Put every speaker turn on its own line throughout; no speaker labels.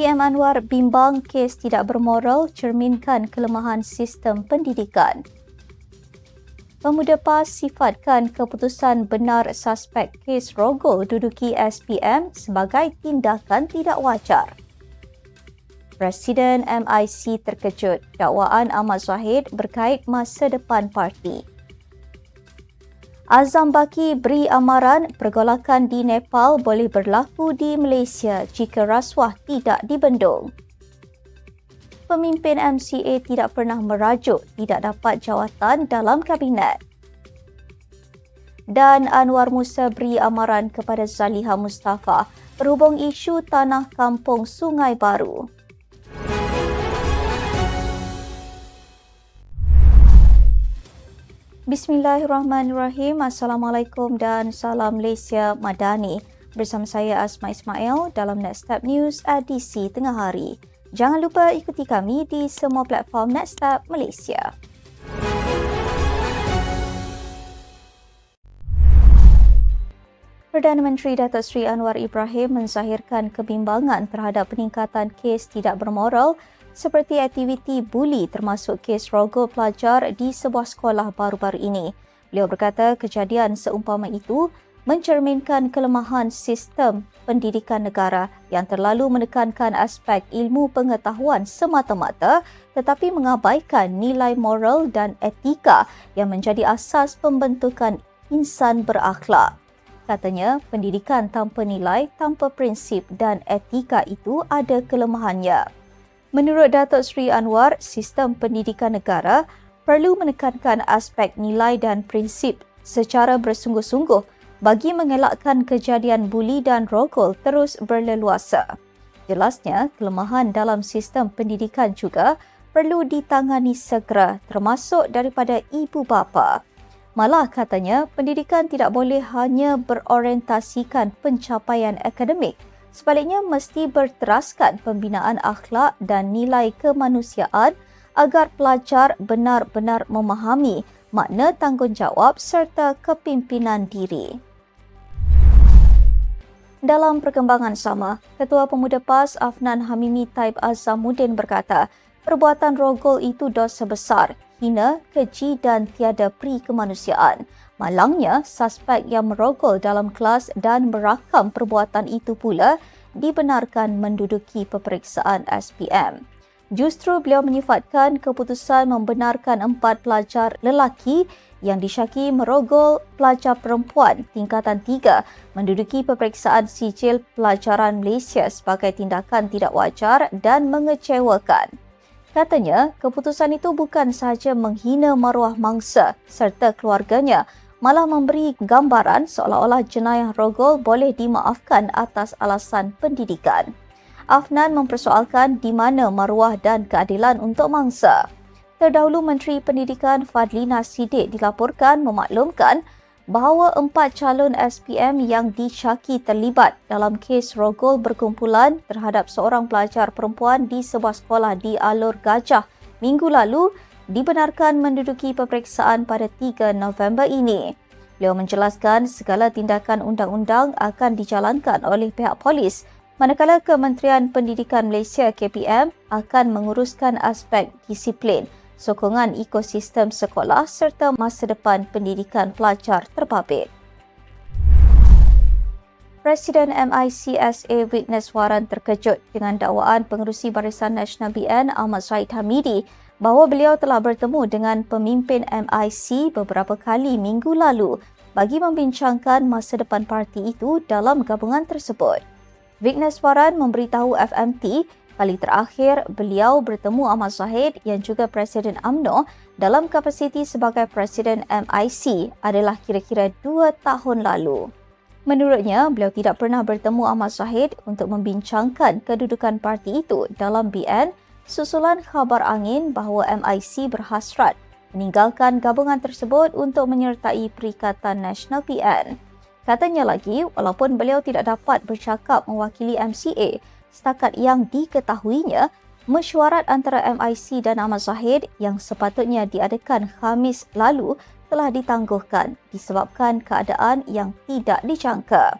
PM Anwar bimbang kes tidak bermoral cerminkan kelemahan sistem pendidikan. Pemuda PAS sifatkan keputusan benar suspek kes rogol duduki SPM sebagai tindakan tidak wajar. Presiden MIC terkejut dakwaan Ahmad Zahid berkait masa depan parti. Azam Baki beri amaran pergolakan di Nepal boleh berlaku di Malaysia jika rasuah tidak dibendung. Pemimpin MCA tidak pernah merajuk tidak dapat jawatan dalam kabinet. Dan Anwar Musa beri amaran kepada Zaliha Mustafa berhubung isu tanah kampung Sungai Baru. Bismillahirrahmanirrahim. Assalamualaikum dan salam Malaysia Madani. Bersama saya Asma Ismail dalam Next Step News edisi tengah hari. Jangan lupa ikuti kami di semua platform Next Step Malaysia. Perdana Menteri Datuk Seri Anwar Ibrahim menzahirkan kebimbangan terhadap peningkatan kes tidak bermoral seperti aktiviti buli termasuk kes rogol pelajar di sebuah sekolah baru-baru ini. Beliau berkata kejadian seumpama itu mencerminkan kelemahan sistem pendidikan negara yang terlalu menekankan aspek ilmu pengetahuan semata-mata tetapi mengabaikan nilai moral dan etika yang menjadi asas pembentukan insan berakhlak. Katanya, pendidikan tanpa nilai, tanpa prinsip dan etika itu ada kelemahannya. Menurut Datuk Seri Anwar, sistem pendidikan negara perlu menekankan aspek nilai dan prinsip secara bersungguh-sungguh bagi mengelakkan kejadian buli dan rogol terus berleluasa. Jelasnya, kelemahan dalam sistem pendidikan juga perlu ditangani segera termasuk daripada ibu bapa. Malah katanya, pendidikan tidak boleh hanya berorientasikan pencapaian akademik Sebaliknya mesti berteraskan pembinaan akhlak dan nilai kemanusiaan agar pelajar benar-benar memahami makna tanggungjawab serta kepimpinan diri. Dalam perkembangan sama, Ketua Pemuda PAS Afnan Hamimi Taib Azamuddin berkata, perbuatan rogol itu dosa besar, hina, keji dan tiada pri kemanusiaan. Malangnya, suspek yang merogol dalam kelas dan merakam perbuatan itu pula dibenarkan menduduki peperiksaan SPM. Justru beliau menyifatkan keputusan membenarkan empat pelajar lelaki yang disyaki merogol pelajar perempuan tingkatan tiga menduduki peperiksaan sijil pelajaran Malaysia sebagai tindakan tidak wajar dan mengecewakan. Katanya, keputusan itu bukan sahaja menghina maruah mangsa serta keluarganya malah memberi gambaran seolah-olah jenayah rogol boleh dimaafkan atas alasan pendidikan. Afnan mempersoalkan di mana maruah dan keadilan untuk mangsa. Terdahulu Menteri Pendidikan Fadlina Sidik dilaporkan memaklumkan bahawa empat calon SPM yang disyaki terlibat dalam kes rogol berkumpulan terhadap seorang pelajar perempuan di sebuah sekolah di Alur Gajah minggu lalu dibenarkan menduduki peperiksaan pada 3 November ini. Beliau menjelaskan segala tindakan undang-undang akan dijalankan oleh pihak polis manakala Kementerian Pendidikan Malaysia KPM akan menguruskan aspek disiplin, sokongan ekosistem sekolah serta masa depan pendidikan pelajar terbabit. Presiden MICSA Witness Waran terkejut dengan dakwaan pengerusi Barisan Nasional BN Ahmad Said Hamidi bahawa beliau telah bertemu dengan pemimpin MIC beberapa kali minggu lalu bagi membincangkan masa depan parti itu dalam gabungan tersebut. Vignes Waran memberitahu FMT kali terakhir beliau bertemu Ahmad Zahid yang juga Presiden AMNO dalam kapasiti sebagai Presiden MIC adalah kira-kira dua tahun lalu. Menurutnya, beliau tidak pernah bertemu Ahmad Zahid untuk membincangkan kedudukan parti itu dalam BN susulan khabar angin bahawa MIC berhasrat meninggalkan gabungan tersebut untuk menyertai Perikatan Nasional PN. Katanya lagi, walaupun beliau tidak dapat bercakap mewakili MCA, setakat yang diketahuinya, mesyuarat antara MIC dan Ahmad Zahid yang sepatutnya diadakan Khamis lalu telah ditangguhkan disebabkan keadaan yang tidak dijangka.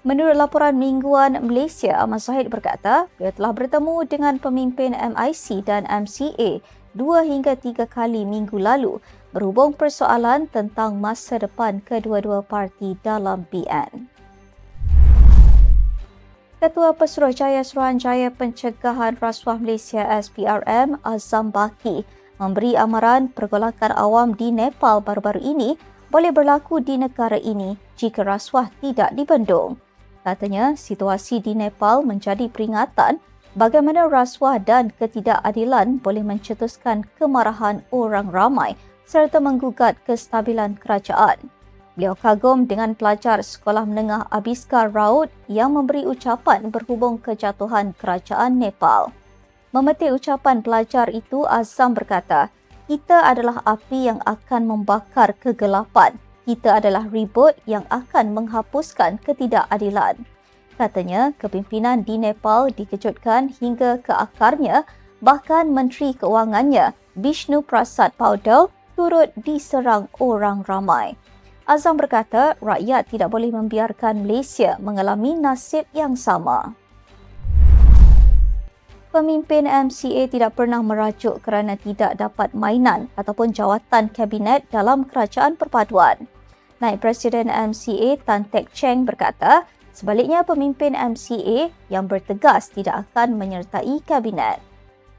Menurut laporan mingguan Malaysia, Ahmad Zahid berkata, dia telah bertemu dengan pemimpin MIC dan MCA dua hingga tiga kali minggu lalu berhubung persoalan tentang masa depan kedua-dua parti dalam BN. Ketua Pesuruhjaya Suruhanjaya Pencegahan Rasuah Malaysia SPRM Azam Baki memberi amaran pergolakan awam di Nepal baru-baru ini boleh berlaku di negara ini jika rasuah tidak dibendung. Katanya, situasi di Nepal menjadi peringatan bagaimana rasuah dan ketidakadilan boleh mencetuskan kemarahan orang ramai serta menggugat kestabilan kerajaan. Beliau kagum dengan pelajar sekolah menengah Abiskar Raud yang memberi ucapan berhubung kejatuhan kerajaan Nepal. Memetik ucapan pelajar itu, Azam berkata, kita adalah api yang akan membakar kegelapan. Kita adalah ribut yang akan menghapuskan ketidakadilan. Katanya, kepimpinan di Nepal dikejutkan hingga ke akarnya, bahkan Menteri Keuangannya, Vishnu Prasad Paudel, turut diserang orang ramai. Azam berkata rakyat tidak boleh membiarkan Malaysia mengalami nasib yang sama. Pemimpin MCA tidak pernah merajuk kerana tidak dapat mainan ataupun jawatan kabinet dalam kerajaan perpaduan. Naib Presiden MCA Tan Tek Cheng berkata, sebaliknya pemimpin MCA yang bertegas tidak akan menyertai kabinet.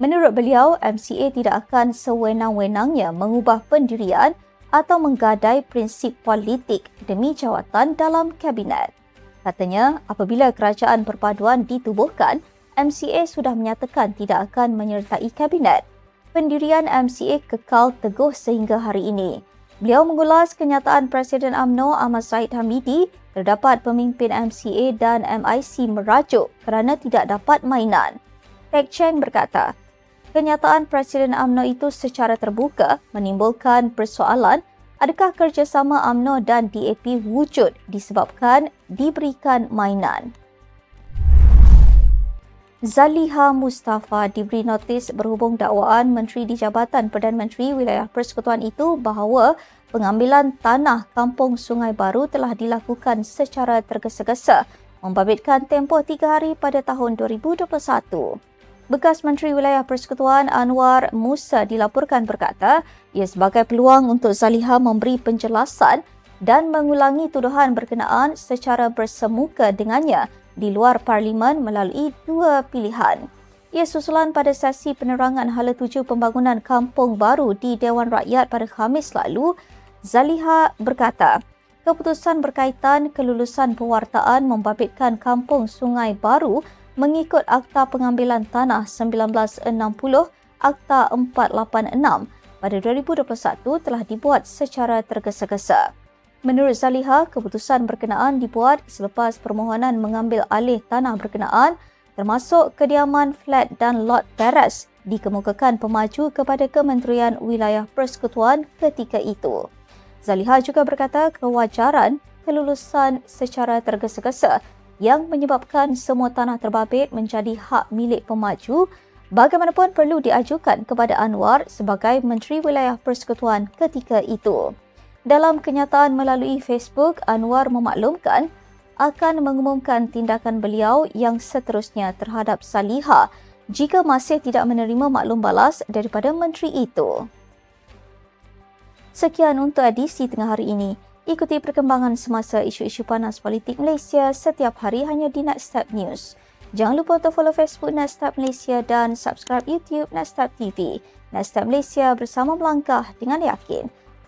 Menurut beliau, MCA tidak akan sewenang-wenangnya mengubah pendirian atau menggadai prinsip politik demi jawatan dalam kabinet. Katanya, apabila kerajaan perpaduan ditubuhkan, MCA sudah menyatakan tidak akan menyertai kabinet. Pendirian MCA kekal teguh sehingga hari ini. Beliau mengulas kenyataan Presiden AMNO Ahmad Said Hamidi terdapat pemimpin MCA dan MIC merajuk kerana tidak dapat mainan. Tek Cheng berkata, kenyataan Presiden AMNO itu secara terbuka menimbulkan persoalan adakah kerjasama AMNO dan DAP wujud disebabkan diberikan mainan. Zaliha Mustafa diberi notis berhubung dakwaan Menteri di Jabatan Perdana Menteri Wilayah Persekutuan itu bahawa pengambilan tanah Kampung Sungai Baru telah dilakukan secara tergesa-gesa membabitkan tempoh tiga hari pada tahun 2021. Bekas Menteri Wilayah Persekutuan Anwar Musa dilaporkan berkata, ia sebagai peluang untuk Zaliha memberi penjelasan dan mengulangi tuduhan berkenaan secara bersemuka dengannya di luar parlimen melalui dua pilihan. Ia susulan pada sesi penerangan hala tuju pembangunan kampung baru di Dewan Rakyat pada Khamis lalu, Zaliha berkata, keputusan berkaitan kelulusan pewartaan membabitkan kampung Sungai Baru mengikut Akta Pengambilan Tanah 1960 Akta 486 pada 2021 telah dibuat secara tergesa-gesa. Menurut Zaliha, keputusan berkenaan dibuat selepas permohonan mengambil alih tanah berkenaan termasuk kediaman flat dan lot teras dikemukakan pemaju kepada Kementerian Wilayah Persekutuan ketika itu. Zaliha juga berkata kewajaran kelulusan secara tergesa-gesa yang menyebabkan semua tanah terbabit menjadi hak milik pemaju bagaimanapun perlu diajukan kepada Anwar sebagai Menteri Wilayah Persekutuan ketika itu. Dalam kenyataan melalui Facebook, Anwar memaklumkan akan mengumumkan tindakan beliau yang seterusnya terhadap Saliha jika masih tidak menerima maklum balas daripada menteri itu. Sekian untuk edisi tengah hari ini. Ikuti perkembangan semasa isu-isu panas politik Malaysia setiap hari hanya di Nextstep News. Jangan lupa untuk follow Facebook Nextstep Malaysia dan subscribe YouTube Nextstep TV. Nextstep Malaysia bersama melangkah dengan yakin.